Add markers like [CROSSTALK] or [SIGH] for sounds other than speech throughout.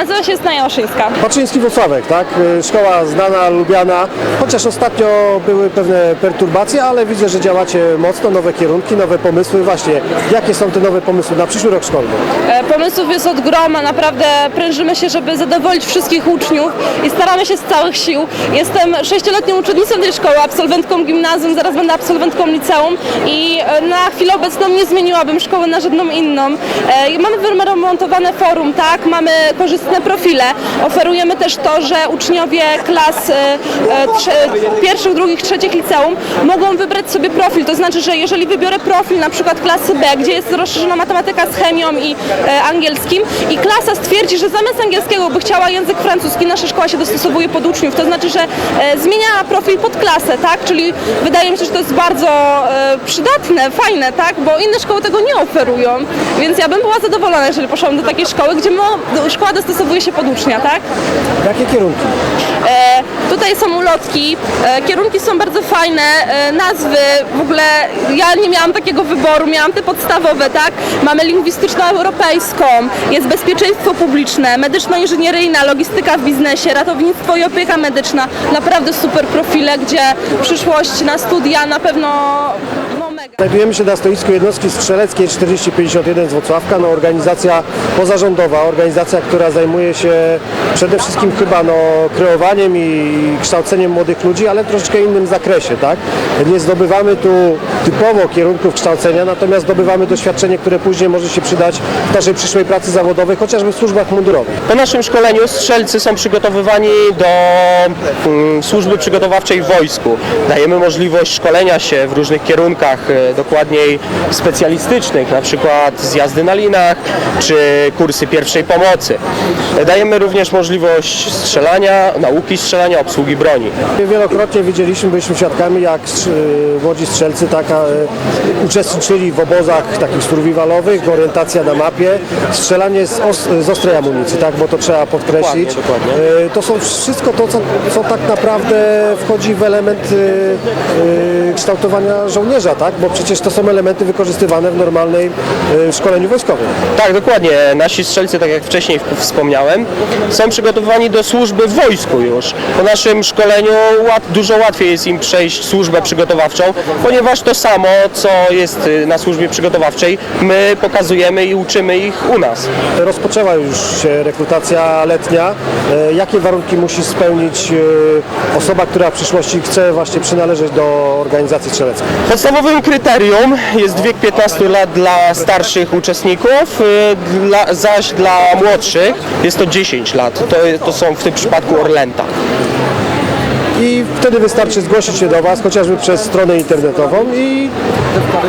Nazywam się Snaja Oszyńska. Baczyński Włocławek, tak? Y, Szkoła znana, lubiana, chociaż ostatnio były pewne perturbacje, ale widzę, że działacie mocno, nowe kierunki, nowe pomysły. Właśnie, jakie są te nowe pomysły na przyszły rok szkolny? E, Pomysłów jest od groma, naprawdę prężymy się, żeby zadowolić wszystkich uczniów i staramy się z całych sił. Jestem sześcioletnią uczennicą tej szkoły, absolwentką gimnazjum, zaraz będę absolwentką liceum i e, na chwilę obecną nie zmieniłabym szkoły na żadną inną. E, Mamy wyremontowane forum, tak, mamy korzystne profile. Oferujemy też to, że uczniowie klas e, trze- pierwszych, drugich, trzecich liceum mogą wybrać sobie profil, to znaczy, że jeżeli wybiorę profil na przykład klasy B, gdzie jest rozszerzona matematyka z chemią i e, angielskim i klasa stwierdzi, że zamiast angielskiego by chciała język francuski, nasza szkoła się dostosowuje pod uczniów, to znaczy, że e, zmienia profil pod klasę, tak, czyli wydaje mi się, że to jest bardzo e, przydatne, fajne, tak, bo inne szkoły tego nie oferują, więc ja bym była zadowolona, jeżeli poszłam do takiej szkoły, gdzie szkoła dostosowuje się pod ucznia, tak. Jakie kierunki? E, tutaj są ulotki, e, kierunki są bardzo fajne, e, nazwy, w ogóle ja nie miałam takiego wyboru, miałam te podstawowe, tak? Mamy lingwistyczno-europejską, jest bezpieczeństwo publiczne, medyczno-inżynieryjna, logistyka w biznesie, ratownictwo i opieka medyczna. Naprawdę super profile, gdzie przyszłość na studia na pewno mega. Znajdujemy się na stoisku jednostki strzeleckiej 4051 z Włocławka, no organizacja pozarządowa, organizacja, która zajmuje się przede wszystkim chyba no, kreowaniem i kształceniem młodych ludzi, ale w troszeczkę innym zakresie, tak? Nie zdobywamy tu typowo kierunków kształcenia, natomiast zdobywamy doświadczenie, które później może się przydać w naszej przyszłej pracy zawodowej, chociażby w służbach mundurowych. Po naszym szkoleniu strzelcy są przygotowywani do mm, służby przygotowawczej w wojsku. Dajemy możliwość szkolenia się w różnych kierunkach, dokładniej specjalistycznych, na przykład zjazdy na linach czy kursy pierwszej pomocy. E, Dajemy również możliwość strzelania, nauki strzelania, obsługi broni. Wielokrotnie widzieliśmy, byliśmy świadkami, jak strz- młodzi strzelcy taka, e, uczestniczyli w obozach takich survivalowych, orientacja na mapie, strzelanie z, os- z ostrej amunicji, tak, bo to trzeba podkreślić. Dokładnie, dokładnie. E, To są wszystko to, co, co tak naprawdę wchodzi w element e, e, kształtowania żołnierza, tak, bo przecież to są elementy wykorzystywane w normalnej e, szkoleniu wojskowym. Tak, dokładnie. Nasi strzelcy, tak jak wcześniej wspomniałem, są przygotowani do służby w wojsku już. Po naszym szkoleniu dużo łatwiej jest im przejść służbę przygotowawczą, ponieważ to samo, co jest y, na służbie przygotowawczej, my pokazujemy i uczymy ich u nas. Rozpoczęła już się rekrutacja letnia. E, Jakie warunki musi spełnić osoba, która w przyszłości chce właśnie przynależeć do organizacji strzeleckiej? Podstawowym kryterium jest wiek 15 lat dla starszych uczestników, y, dla, zaś dla młodszych jest to 10 lat. To, to są w tym przypadku Orlęta. I wtedy wystarczy zgłosić się do Was, chociażby przez stronę internetową i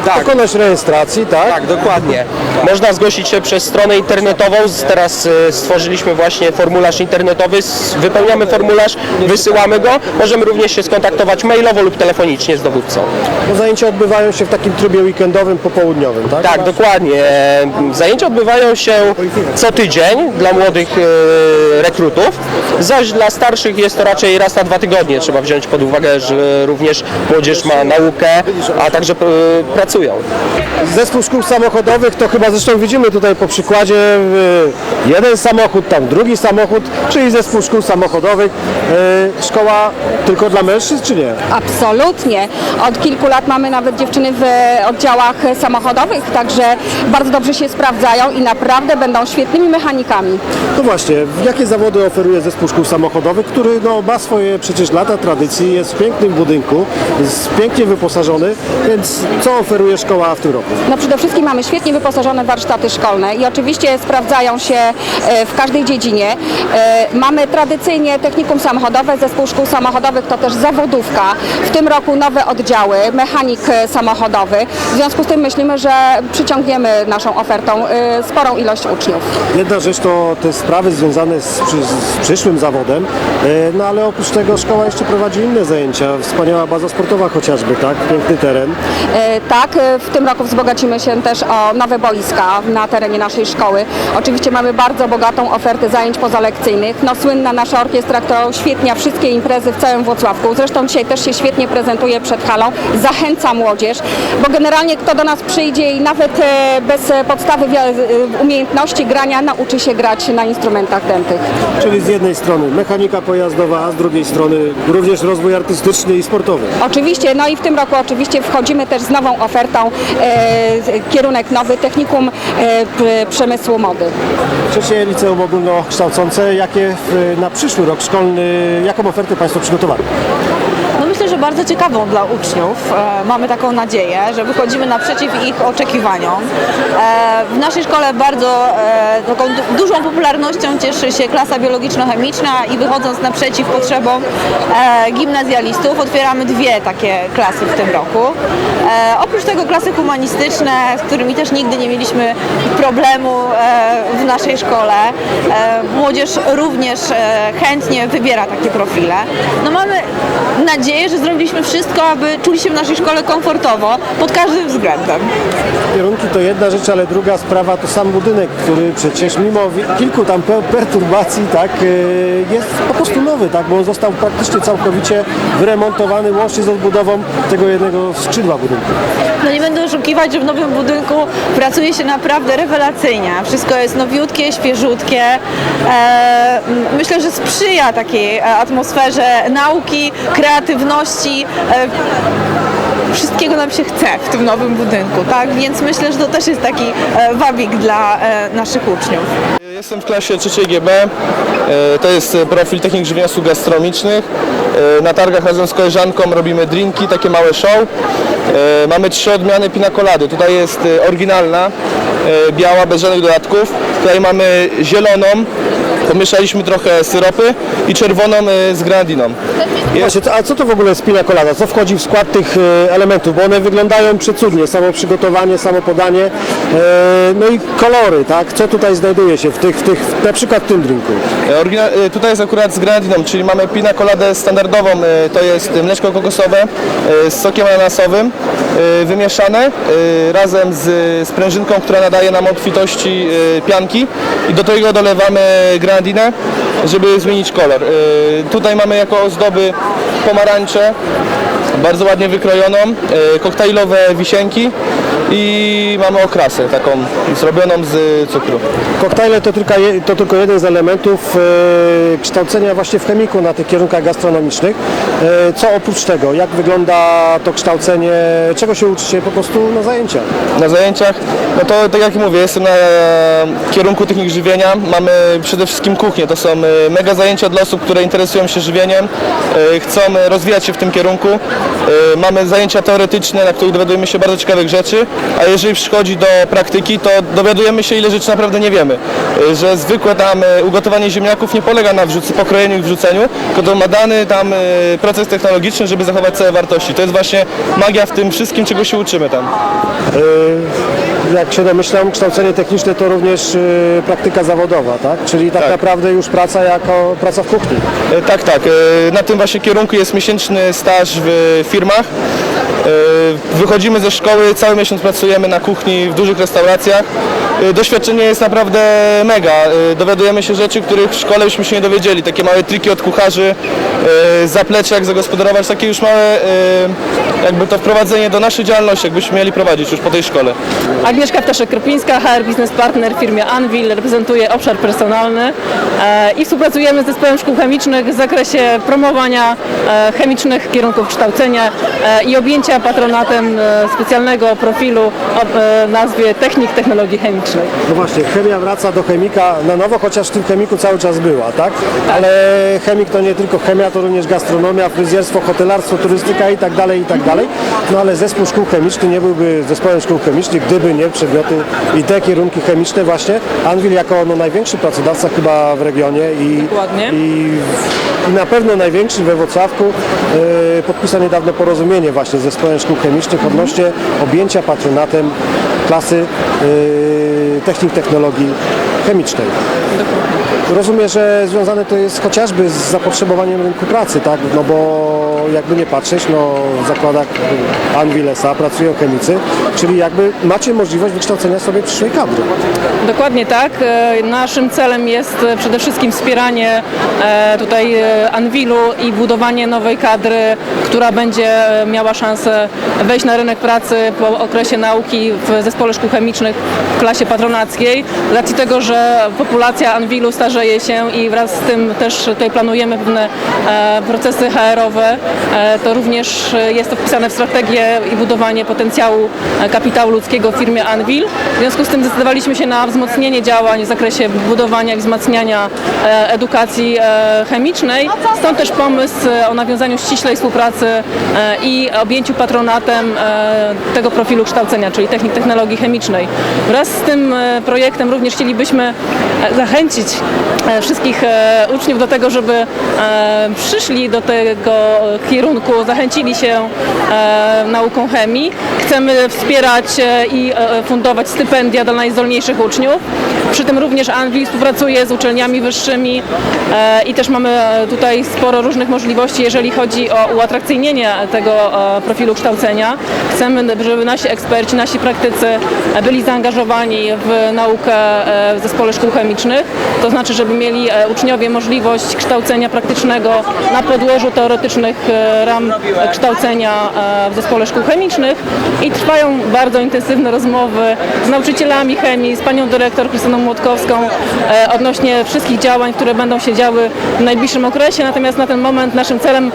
Tak. dokonać rejestracji, tak? Tak, dokładnie. Można zgłosić się przez stronę internetową. Teraz y, stworzyliśmy właśnie formularz internetowy. S- Wypełniamy formularz, wysyłamy go. Możemy również się skontaktować mailowo lub telefonicznie z dowódcą. Bo zajęcia odbywają się w takim trybie weekendowym, popołudniowym, tak? Tak, dokładnie. Zajęcia odbywają się co tydzień dla młodych e, rekrutów, zaś dla starszych jest to raczej raz na dwa tygodnie. Trzeba wziąć pod uwagę, że również młodzież ma naukę, a także e, pracują. Zespół szkół samochodowych to chyba zresztą widzimy tutaj po przykładzie y, jeden samochód, tam drugi samochód, czyli zespół szkół samochodowych. Y, Szkoła tylko dla mężczyzn czy nie? Absolutnie. Od kilku lat mamy nawet dziewczyny w oddziałach samochodowych, także bardzo dobrze się sprawdzają i naprawdę będą świetnymi mechanikami. No właśnie, jakie zawody oferuje zespół szkół samochodowych, który no, ma swoje przecież lata tradycji, jest w pięknym budynku, jest pięknie wyposażony, więc co oferuje szkoła w tym roku? No przede wszystkim mamy świetnie wyposażone warsztaty szkolne i oczywiście sprawdzają się e, w każdej dziedzinie. E, Mamy tradycyjnie technikum samochodowe, zespół szkół samochodowych to też zawodówka. W tym roku nowe oddziały, mechanik e, samochodowy. W związku z tym myślimy, że przyciągniemy naszą ofertą sporą ilość uczniów. Jedna rzecz to te sprawy związane z, z przyszłym zawodem, no ale oprócz tego szkoła jeszcze prowadzi inne zajęcia, wspaniała baza sportowa chociażby, tak? Piękny teren. E, Tak, e, w tym roku wzbogacimy się też o nowe boiska na terenie naszej szkoły. Oczywiście mamy bardzo bogatą ofertę zajęć pozalekcyjnych. No słynna nasza orkiestra, która uświetnia wszystkie imprezy w całym Włocławku. Zresztą dzisiaj też się świetnie prezentuje przed halą. Zachęca młodzież, bo generalnie kto do nas przyjdzie i nawet e, bez podstawy umiejętności grania nauczy się grać na instrumentach dętych. Czyli z jednej strony mechanika pojazdowa, a z drugiej strony również rozwój artystyczny i sportowy. Oczywiście, no i w tym roku oczywiście wchodzimy też z nową ofertą, e, kierunek nowy, technikum e, p- przemysłu mody. Trzecie liceum ogólnokształcące, jakie w, na przyszły rok szkolny, jaką ofertę Państwo przygotowali? Myślę, że bardzo ciekawą dla uczniów. E, mamy taką nadzieję, że wychodzimy naprzeciw ich oczekiwaniom. E, w naszej szkole bardzo e, taką du- dużą popularnością cieszy się klasa biologiczno-chemiczna i wychodząc naprzeciw potrzebom gimnazjalistów otwieramy dwie takie klasy w tym roku. Oprócz tego klasy humanistyczne, z którymi też nigdy nie mieliśmy problemu w naszej szkole. Młodzież również chętnie wybiera takie profile. No mamy nadzieję, że zrobiliśmy wszystko, aby czuli się w naszej szkole komfortowo pod każdym względem. Kierunki to jedna rzecz, ale druga sprawa to sam budynek, który przecież mimo kilku tam pe- perturbacji tak, y, jest po prostu nowy, tak, bo on został praktycznie całkowicie wyremontowany łącznie z odbudową tego jednego skrzydła budynku. No nie będę oszukiwać, że w nowym budynku pracuje się naprawdę rewelacyjnie. Wszystko jest nowiutkie, świeżutkie. E, myślę, że sprzyja takiej e, atmosferze nauki, kreatywności. E, wszystkiego nam się chce w tym nowym budynku, tak? Więc myślę, że to też jest taki e, wabik dla e, naszych uczniów. Jestem w klasie 3 GB. To jest profil technik żywieniosłów gastronomicznych. Na targach razem z koleżanką robimy drinki, takie małe show. Mamy trzy odmiany pinakolady. Tutaj jest oryginalna, biała, bez żadnych dodatków. Tutaj mamy zieloną, pomieszaliśmy trochę syropy i czerwoną z granadiną. Właśnie, a co to w ogóle jest pina? Co wchodzi w skład tych e, elementów? Bo one wyglądają przecudnie, samo przygotowanie, samo podanie, e, no i kolory, tak? Co tutaj znajduje się w tych, w tych na przykład w tym drinku? E, tutaj jest akurat z granadiną, czyli mamy pina coladę standardową, to jest mleczko kokosowe z sokiem ananasowym, wymieszane razem z sprężynką, która nadaje nam obfitości pianki i do tego dolewamy granadinę, żeby zmienić kolor. E, Tutaj mamy jako ozdoby pomarańcze, bardzo ładnie wykrojoną, e, koktajlowe wisienki i mamy okrasę taką zrobioną z cukru. Koktajle to tylko, je- to tylko jeden z elementów e, kształcenia właśnie w chemiku na tych kierunkach gastronomicznych. E, co oprócz tego? Jak wygląda to kształcenie? Czego się uczycie po prostu na zajęciach? na zajęciach, no to tak jak mówię, jestem na kierunku technik żywienia. Mamy przede wszystkim kuchnię. To są e, mega zajęcia dla osób, które interesują się żywieniem, e, chcą rozwijać się w tym kierunku. E, Mamy zajęcia teoretyczne, na których dowiadujemy się bardzo ciekawych rzeczy, a jeżeli przychodzi do praktyki, to dowiadujemy się, ile rzeczy naprawdę nie wiemy. E, Że zwykłe tam e, ugotowanie ziemniaków nie polega na wrzuc- pokrojeniu i wrzuceniu, tylko to ma dany tam e, proces technologiczny, żeby zachować całe wartości. To jest właśnie magia w tym wszystkim, czego się uczymy tam. Jak się domyślam, kształcenie techniczne to również praktyka zawodowa, tak? Czyli tak, Tak. naprawdę już praca jako praca w kuchni. Tak, tak. Na tym właśnie kierunku jest miesięczny staż w firmach. E, Wychodzimy ze szkoły, cały miesiąc pracujemy na kuchni w dużych restauracjach. E, Doświadczenie jest naprawdę mega. E, Dowiadujemy się rzeczy, których w szkole byśmy się nie dowiedzieli. Takie małe triki od kucharzy, e, zaplecze, jak zagospodarować, takie już małe jakby to wprowadzenie do naszej działalności, jakbyśmy mieli prowadzić już po tej szkole. Agnieszka Ptaszek-Kropińska, HR Business Partner w firmie Anvil, reprezentuje obszar personalny i współpracujemy z zespołem szkół chemicznych w zakresie promowania chemicznych kierunków kształcenia i objęcia patronatem specjalnego profilu o nazwie Technik Technologii Chemicznej. No właśnie, chemia wraca do chemika na nowo, chociaż w tym chemiku cały czas była, tak? Ale chemik to nie tylko chemia, to również gastronomia, fryzjerstwo, hotelarstwo, turystyka i tak dalej, i tak dalej. No ale zespół szkół chemicznych nie byłby zespołem szkół chemicznych, gdyby nie przedmioty i te kierunki chemiczne właśnie. Anvil jako no, największy pracodawca chyba w regionie i, i, i na pewno największy we Wrocławku e, podpisał niedawno porozumienie właśnie z zespołem szkół chemicznych odnośnie objęcia patronatem klasy e, technik technologii chemicznej. Rozumiem, że związane to jest chociażby z zapotrzebowaniem rynku pracy, tak? No bo jakby nie patrzeć, no w zakładach Anvil S.A. pracują chemicy, czyli jakby macie możliwość wykształcenia sobie przyszłej kadry. Dokładnie tak. E, Naszym celem jest e, przede wszystkim wspieranie e, tutaj Anwilu i budowanie nowej kadry, która będzie miała szansę wejść na rynek pracy po okresie nauki w zespole szkół chemicznych w klasie patronackiej. Z racji tego, że populacja Anwilu starzeje się i wraz z tym też tutaj planujemy pewne e, procesy HR-owe, e, to również jest to wpisane w strategię i budowanie potencjału e, kapitału ludzkiego w firmie Anvil. W związku z tym zdecydowaliśmy się na wzmocnienie działań w zakresie budowania i wzmacniania edukacji chemicznej. Stąd też pomysł o nawiązaniu ściślej współpracy i objęciu patronatem tego profilu kształcenia, czyli technik technologii chemicznej. Wraz z tym projektem również chcielibyśmy e, zachęcić e, wszystkich e, uczniów do tego, żeby e, przyszli do tego kierunku, zachęcili się nauką chemii. Chcemy wspierać i fundować stypendia dla najzdolniejszych uczniów. Przy tym również Anvil współpracuje z uczelniami wyższymi i też mamy tutaj sporo różnych możliwości, jeżeli chodzi o uatrakcyjnienie tego profilu kształcenia. Chcemy, żeby nasi eksperci, nasi praktycy byli zaangażowani w naukę w zespole szkół chemicznych, to znaczy, żeby mieli e, uczniowie możliwość kształcenia praktycznego na podłożu teoretycznych e, ram kształcenia e, w zespole szkół chemicznych i trwają bardzo intensywne rozmowy z nauczycielami chemii, z panią dyrektor Krystyną Młotkowską odnośnie wszystkich działań, które będą się działy w najbliższym okresie. Natomiast na ten moment naszym celem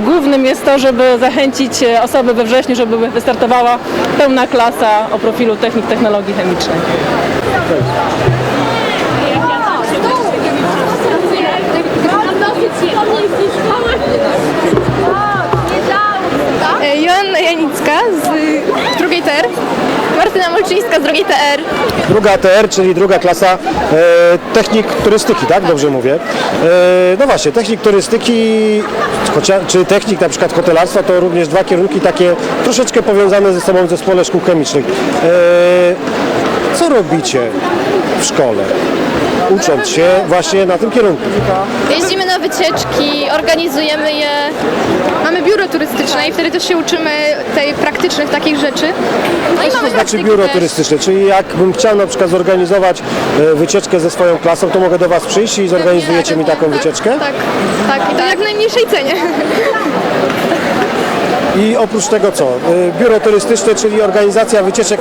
głównym jest to, żeby zachęcić osoby we wrześniu, żeby wystartowała pełna klasa o profilu technik technologii chemicznej. Janicka z drugiej TR, Martyna Molczyńska z drugiej TR. Druga TR, czyli druga klasa e, technik turystyki, tak? Dobrze mówię. E, no właśnie, technik turystyki, chocia, czy technik na przykład hotelarstwa, to również dwa kierunki takie troszeczkę powiązane ze sobą w zespole szkół chemicznych. E, co robicie w szkole? Ucząc się właśnie na tym kierunku. Jeździmy na wycieczki, organizujemy je. Mamy biuro turystyczne i wtedy też się uczymy tej praktycznych takich rzeczy. No i Co mamy to znaczy praktyki biuro też. turystyczne? Czyli jakbym chciał na przykład zorganizować e, wycieczkę ze swoją klasą, to mogę do Was przyjść i zorganizujecie mi taką Tak, wycieczkę? Tak, tak. I to jak najmniejszej cenie. [LAUGHS] I oprócz tego co? Y, Biuro turystyczne, czyli organizacja wycieczek,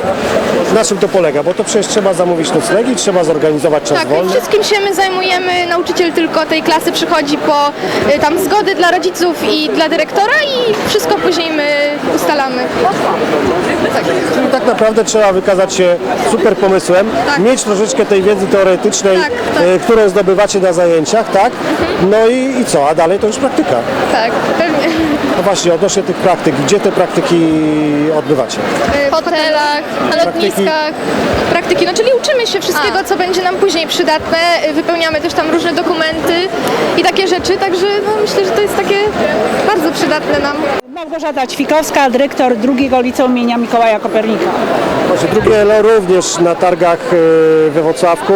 na czym to polega? Bo to przecież trzeba zamówić noclegi, trzeba zorganizować czas Tak, wolny. wszystkim się my zajmujemy. Nauczyciel tylko tej klasy przychodzi po y, tam zgody dla rodziców i dla dyrektora i wszystko później my ustalamy. Tak. Czyli tak naprawdę trzeba wykazać się super pomysłem, Tak. mieć troszeczkę tej wiedzy teoretycznej, Tak, tak. y, którą zdobywacie na zajęciach, tak? No i, i co? A dalej to już praktyka. Tak, pewnie. No właśnie, odnośnie tych praktyk, gdzie te praktyki odbywacie? W hotelach, na lotniskach. Praktyki, no czyli uczymy się wszystkiego, co będzie nam później przydatne. Y, Wypełniamy też tam różne dokumenty i takie rzeczy, także no, myślę, że to jest takie bardzo przydatne nam. Małgorzata Ćwikowska, dyrektor drugiego liceum imienia Mikołaja Kopernika. Właśnie drugie ELO również na targach y, we Wrocławku.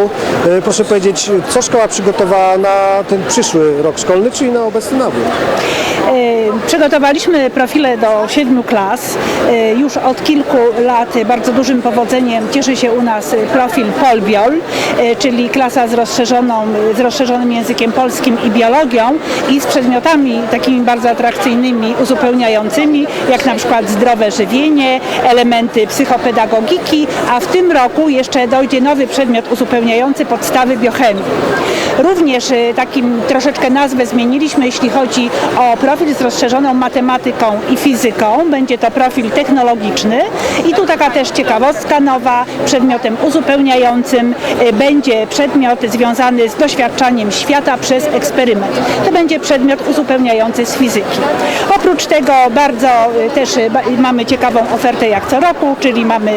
Y, Proszę powiedzieć, co szkoła przygotowała na ten przyszły rok szkolny, czyli na obecny nabór? E, Przygotowaliśmy profile do siedmiu klas. E, Już od kilku lat bardzo dużym powodzeniem cieszy się u nas profil Polbiol, e, czyli klasa z, rozszerzoną, z rozszerzonym językiem polskim i biologią i z przedmiotami takimi bardzo atrakcyjnymi, uzupełniającymi, jak na przykład zdrowe żywienie, elementy psychopedagogiki, a w tym roku jeszcze dojdzie nowy przedmiot uzupełniający podstawy biochemii. Również e, takim troszeczkę nazwę zmieniliśmy, jeśli chodzi o profil z rozszerzoną matematyką i fizyką. Będzie to profil technologiczny i tu taka też ciekawostka nowa, przedmiotem uzupełniającym e, będzie przedmiot związany z doświadczaniem świata przez eksperyment. To będzie przedmiot uzupełniający z fizyki. Oprócz tego bardzo e, też mamy ciekawą ofertę jak co roku, czyli mamy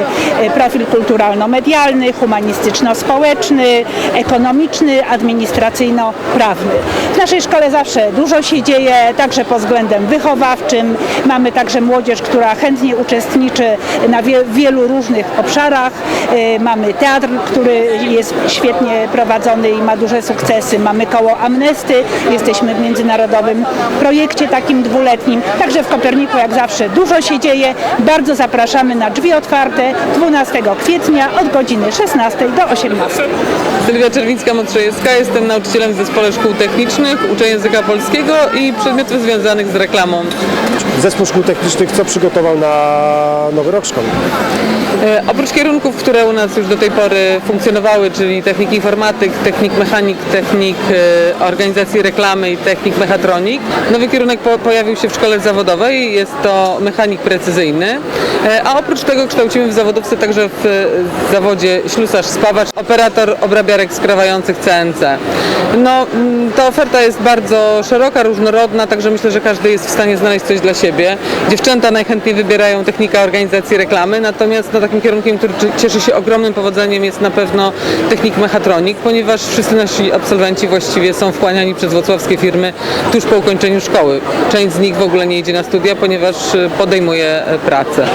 profil kulturalno-medialny, humanistyczno-społeczny, ekonomiczny, administracyjno-prawny. W naszej szkole zawsze dużo się dzieje, także pod względem wychowawczym. Mamy także młodzież, która chętnie uczestniczy na wie, wielu różnych obszarach. E, Mamy teatr, który jest świetnie prowadzony i ma duże sukcesy. Mamy koło Amnesty, jesteśmy w międzynarodowym projekcie takim dwuletnim. Także w Koperniku jak zawsze dużo się dzieje. Bardzo zapraszamy na drzwi otwarte 12 kwietnia od godziny 16 do 18. Sylwia Czerwińska-Motrzejewska, jestem nauczycielem w Zespole Szkół Technicznych, uczę języka polskiego i przedmiotów związanych z reklamą. Zespół Szkół Technicznych co przygotował na nowy rok szkolny? E, oprócz kierunków, które u nas już do tej pory funkcjonowały, czyli technik informatyk, technik mechanik, technik e, organizacji reklamy i technik mechatronik, nowy kierunek po, pojawił się w szkole zawodowej, jest to mechanik precyzyjny, e, a oprócz tego kształcimy w zawodowce także w zawodzie ślusarz, spawacz, operator obrabiarek skrawających CNC. No, mm, ta oferta jest bardzo szeroka, różnorodna, także myślę, że każdy jest w stanie znaleźć coś dla siebie. Dziewczęta najchętniej wybierają technika organizacji reklamy, natomiast no, takim kierunkiem, który cie- cieszy się ogromnym powodzeniem jest na pewno technik mechatronik, ponieważ wszyscy nasi absolwenci właściwie są wchłaniani przez wrocławskie firmy tuż po ukończeniu szkoły. Część z nich w ogóle nie idzie na studia, ponieważ y, podejmuje e, pracę.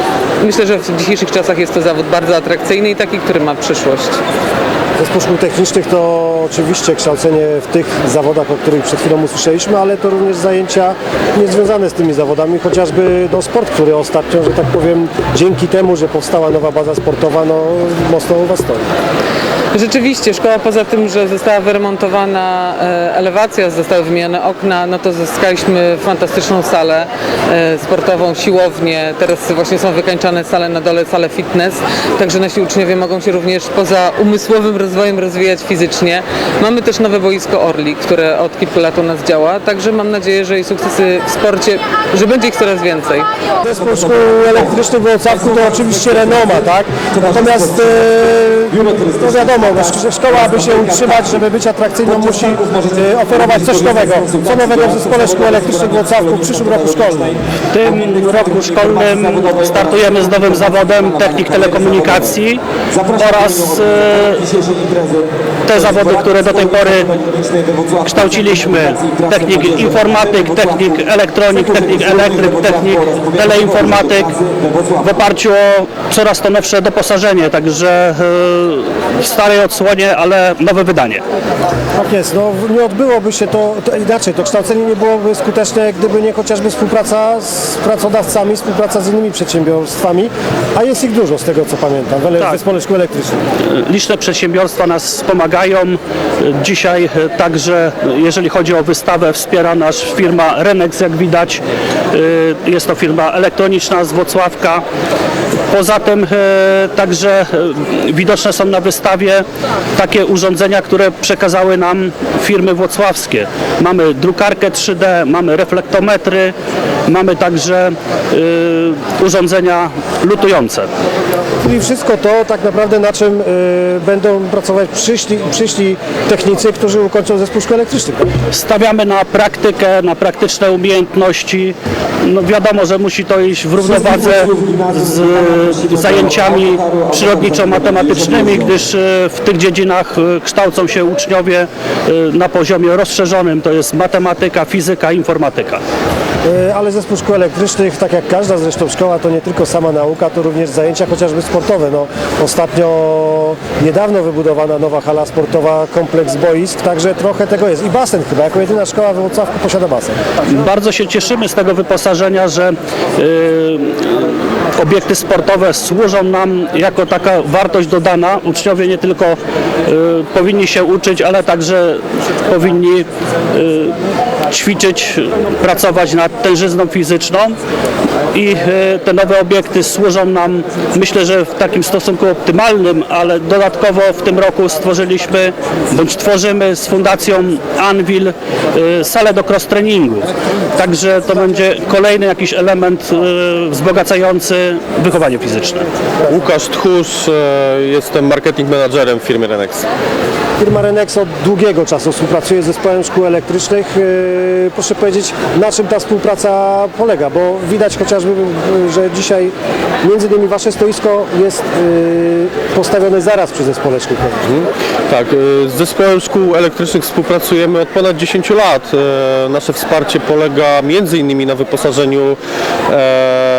Myślę, że w dzisiejszych czasach jest to zawód bardzo atrakcyjny i taki, który ma przyszłość. Zespół Szkół Technicznych to oczywiście kształcenie w tych zawodach, o których przed chwilą usłyszeliśmy, ale to również zajęcia niezwiązane z tymi zawodami, chociażby no, sport, który ostatnio, że tak powiem, dzięki temu, że powstała nowa baza sportowa, no mocno u Was stoi. Rzeczywiście, szkoła poza tym, że została wyremontowana e, elewacja, zostały wymienione okna, no to zyskaliśmy fantastyczną salę e, sportową, siłownię. Teraz właśnie są wykańczane sale na dole, sale fitness, także nasi uczniowie mogą się również poza umysłowym rozwojem rozwijać fizycznie. Mamy też nowe boisko Orli, które od kilku lat u nas działa, także mam nadzieję, że i sukcesy w sporcie, że będzie ich coraz więcej. Zespół Szkół Elektrycznych w Wrocławku to oczywiście renoma, tak? Natomiast e, no wiadomo, szkoła, aby się utrzymać, żeby być atrakcyjną, musi e, oferować coś nowego. Co nowego w Zespole Szkół Elektrycznych w Wrocławku w przyszłym roku szkolnym? W tym roku szkolnym startujemy z nowym zawodem technik telekomunikacji oraz e, te zawody, które do tej pory kształciliśmy. Technik informatyk, technik elektronik, technik elektryk, technik teleinformatyk w oparciu o coraz to nowsze doposażenie. Także e, w starej odsłonie, ale nowe wydanie. Tak jest, no nie odbyłoby się to, to inaczej, to kształcenie nie byłoby skuteczne, gdyby nie chociażby współpraca z pracodawcami, współpraca z innymi przedsiębiorstwami, a jest ich dużo z tego co pamiętam, w Tak. Zespole Szkół Elektrycznych. Liczne przedsiębiorstwa nas wspomagają. Dzisiaj także, jeżeli chodzi o wystawę, wspiera nas firma Renex, jak widać. E, Jest to firma elektroniczna z Włocławka. Poza tym e, także e, widoczne są na wystawie takie urządzenia, które przekazały nam firmy włocławskie. Mamy drukarkę 3D, mamy reflektometry, mamy także e, urządzenia lutujące. Czyli wszystko to tak naprawdę na czym y, będą pracować przyszli, przyszli technicy, którzy ukończą Zespół Szkół Elektrycznych. Stawiamy na praktykę, na praktyczne umiejętności. No wiadomo, że musi to iść w równowadze z zajęciami przyrodniczo-matematycznymi, gdyż e, w tych dziedzinach e, kształcą się uczniowie na poziomie rozszerzonym, to jest matematyka, fizyka, informatyka. Y, Ale Zespół Szkół Elektrycznych, tak jak każda zresztą szkoła, to nie tylko sama nauka, to również zajęcia chociażby sportowe. No, ostatnio niedawno wybudowana nowa hala sportowa, kompleks boisk, także trochę tego jest. I basen chyba, jako jedyna szkoła we Wrocławku posiada basen. Bardzo się cieszymy z tego wyposażenia, że y, obiekty sportowe służą nam jako taka wartość dodana. Uczniowie nie tylko y, powinni się uczyć, ale także powinni y, ćwiczyć, pracować nad tężyzną fizyczną i y, te nowe obiekty służą nam, myślę, że w takim stosunku optymalnym, ale dodatkowo w tym roku stworzyliśmy, bądź tworzymy z Fundacją Anvil y, salę do cross-treningu. Także to będzie kolejny jakiś element y, wzbogacający wychowanie fizyczne. Łukasz Tchórz, e, jestem marketing managerem w firmie Renex. Firma Renex od długiego czasu współpracuje z Zespołem Szkół Elektrycznych. Proszę powiedzieć, na czym ta współpraca polega, bo widać chociażby, że dzisiaj między innymi Wasze stoisko jest yy, postawione zaraz przy Zespole Szkół Elektrycznych. Tak, e, z zespołem szkół elektrycznych współpracujemy od ponad 10 lat. E, Nasze wsparcie polega między innymi na wyposażeniu e,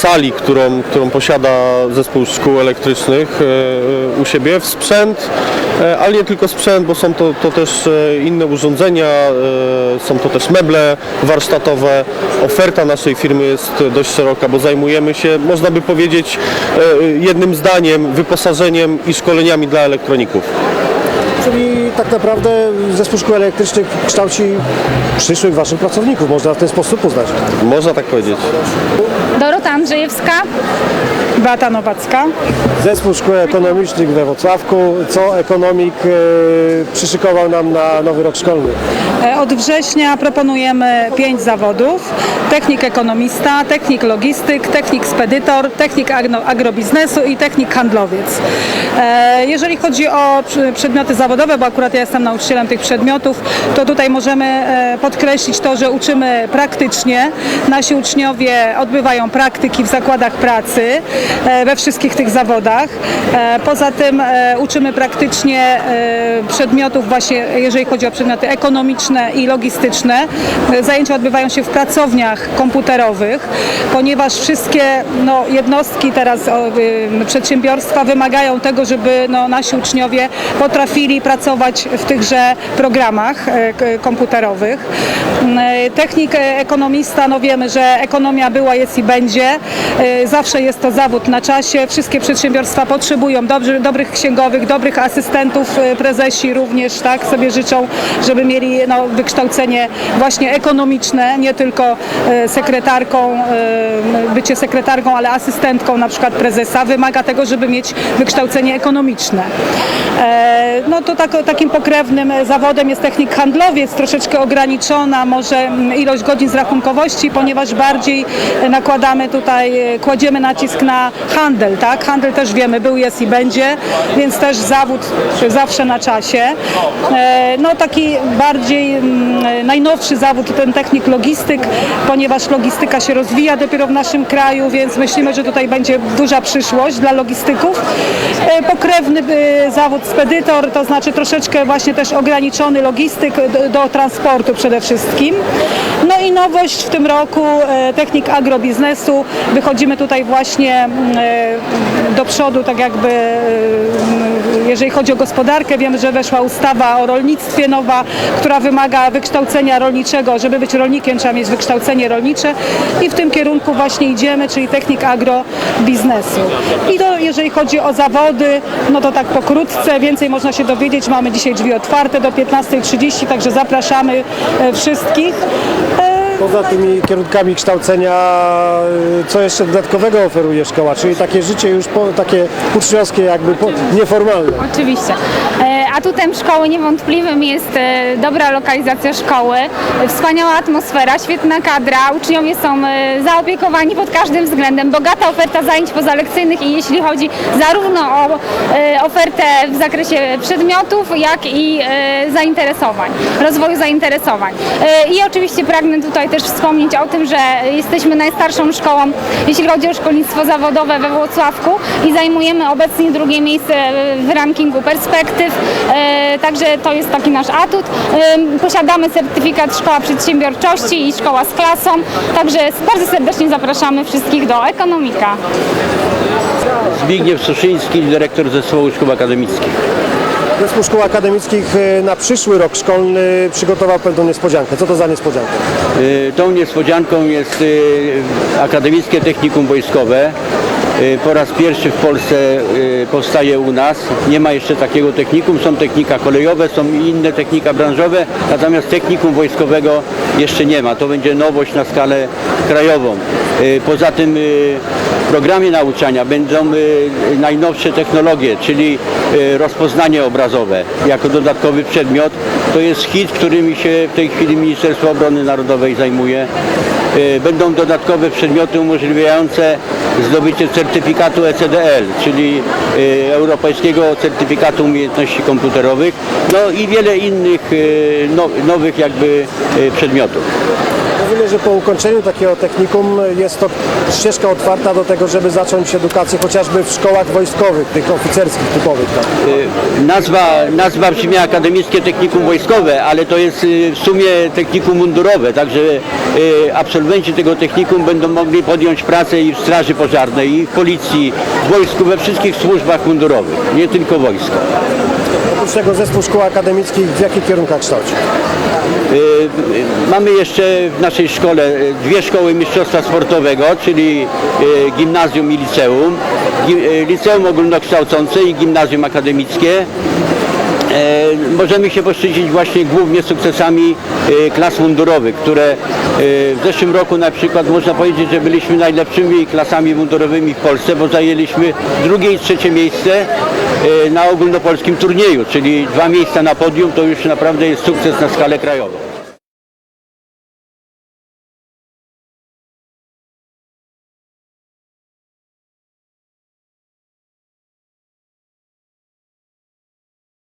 sali, którą, którą posiada zespół szkół elektrycznych e, u siebie w sprzęt, e, ale nie tylko sprzęt, bo są to, to też e, inne urządzenia, są to też meble warsztatowe. Oferta naszej firmy jest dość szeroka, bo zajmujemy się, można by powiedzieć, jednym zdaniem, wyposażeniem i szkoleniami dla elektroników. Czyli tak naprawdę Zespół Szkół Elektrycznych kształci przyszłych Waszych pracowników, można w ten sposób uznać. Można tak powiedzieć. Dorota Andrzejewska. Beata Nowacka. Zespół Szkół Ekonomicznych we Wrocławku, co ekonomik yy, przyszykował nam na nowy rok szkolny. E, Od września proponujemy pięć zawodów. Technik ekonomista, technik logistyk, technik spedytor, technik agno- agrobiznesu i technik handlowiec. E, Jeżeli chodzi o przy- przedmioty zawodowe, bo akurat ja jestem nauczycielem tych przedmiotów, to tutaj możemy e, podkreślić to, że uczymy praktycznie. Nasi uczniowie odbywają praktyki w zakładach pracy e, we wszystkich tych zawodach. E, Poza tym uczymy praktycznie przedmiotów właśnie, jeżeli chodzi o przedmioty ekonomiczne i logistyczne. Zajęcia odbywają się w pracowniach komputerowych, ponieważ wszystkie no, jednostki teraz, przedsiębiorstwa wymagają tego, żeby no, nasi uczniowie potrafili pracować w tychże programach e, komputerowych. E, Technik e, ekonomista, no wiemy, że ekonomia była, jest i będzie. Zawsze jest to zawód na czasie. Wszystkie przedsiębiorstwa potrzebują dobrzy, dobrych księgowych, dobrych asystentów. Prezesi również tak sobie życzą, żeby mieli no, wykształcenie właśnie ekonomiczne, nie tylko sekretarką, bycie sekretarką, ale asystentką na przykład prezesa wymaga tego, żeby mieć wykształcenie ekonomiczne. No to tak, takim pokrewnym zawodem jest technik handlowiec, troszeczkę ograniczona może mm, ilość godzin z rachunkowości, ponieważ bardziej nakładamy tutaj, e, kładziemy nacisk na handel, tak? Handel też wiemy, był, jest i będzie, więc też zawód zawsze na czasie. E, No taki bardziej mm, najnowszy zawód ten technik logistyk, ponieważ logistyka się rozwija dopiero w naszym kraju, więc myślimy, że tutaj będzie duża przyszłość dla logistyków. E, Pokrewny zawód spedytor, to znaczy znaczy troszeczkę właśnie też ograniczony logistyk do, do transportu przede wszystkim. No i nowość w tym roku e, technik agrobiznesu. Wychodzimy tutaj właśnie mm, e, do przodu, tak jakby jeżeli chodzi o gospodarkę. Wiemy, że weszła ustawa o rolnictwie nowa, która wymaga wykształcenia rolniczego. Żeby być rolnikiem trzeba mieć wykształcenie rolnicze i w tym kierunku właśnie idziemy, czyli technik agrobiznesu. I to jeżeli chodzi o zawody, no to tak pokrótce, więcej można się dowiedzieć. Mamy dzisiaj drzwi otwarte do 15.30, także zapraszamy e, wszystkich. Poza tymi kierunkami kształcenia, y, co jeszcze dodatkowego oferuje szkoła? Czyli takie życie już po, takie uczniowskie, jakby po, nieformalne. Oczywiście. E, Atutem szkoły niewątpliwym jest e, dobra lokalizacja szkoły, wspaniała atmosfera, świetna kadra, uczniowie są e, zaopiekowani pod każdym względem, bogata oferta zajęć pozalekcyjnych i jeśli chodzi zarówno o ofertę w zakresie przedmiotów, jak i zainteresowań, rozwoju zainteresowań. I oczywiście pragnę tutaj też wspomnieć o tym, że jesteśmy najstarszą szkołą, jeśli chodzi o szkolnictwo zawodowe we Włocławku i zajmujemy obecnie drugie miejsce w rankingu perspektyw, e, także to jest taki nasz atut. E, Posiadamy certyfikat Szkoła Przedsiębiorczości i Szkoła z klasą, także bardzo serdecznie zapraszamy wszystkich do Ekonomika. Zbigniew Suszyński, dyrektor Zespołu Szkół Akademickich. Zespół Szkół Akademickich y, na przyszły rok szkolny przygotował pewną niespodziankę. Co to za niespodzianka? Y, Tą niespodzianką jest y, Akademickie Technikum Wojskowe. Y, Po raz pierwszy w Polsce y, powstaje u nas. Nie ma jeszcze takiego technikum. Są technika kolejowe, są inne technika branżowe, natomiast technikum wojskowego jeszcze nie ma. To będzie nowość na skalę krajową. Y, Poza tym w programie nauczania będą najnowsze technologie, czyli rozpoznanie obrazowe jako dodatkowy przedmiot. To jest hit, którymi się w tej chwili Ministerstwo Obrony Narodowej zajmuje. Y, Będą dodatkowe przedmioty umożliwiające zdobycie certyfikatu ECDL, czyli y, Europejskiego Certyfikatu Umiejętności Komputerowych, no i wiele innych y, no, nowych jakby przedmiotów. Że po ukończeniu takiego technikum jest to ścieżka otwarta do tego, żeby zacząć edukację chociażby w szkołach wojskowych, tych oficerskich typowych. Tak? Y, Nazwa, nazwa brzmi Akademickie Technikum Wojskowe, ale to jest y, w sumie technikum mundurowe, także y, absolwenci tego technikum będą mogli podjąć pracę i w straży pożarnej, i w policji, w wojsku, we wszystkich służbach mundurowych, nie tylko wojsko. Oprócz tego zespół szkół akademickich w jakich kierunkach kształci? Y, y, Mamy jeszcze w naszej szkole y, dwie szkoły mistrzostwa sportowego, czyli gimnazjum i liceum. Liceum ogólnokształcące i gimnazjum akademickie. E, Możemy się poszczycić właśnie głównie sukcesami e, klas mundurowych, które e, w zeszłym roku na przykład można powiedzieć, że byliśmy najlepszymi klasami mundurowymi w Polsce, bo zajęliśmy drugie i trzecie miejsce na ogólnopolskim turnieju, czyli dwa miejsca na podium to już naprawdę jest sukces na skalę krajową.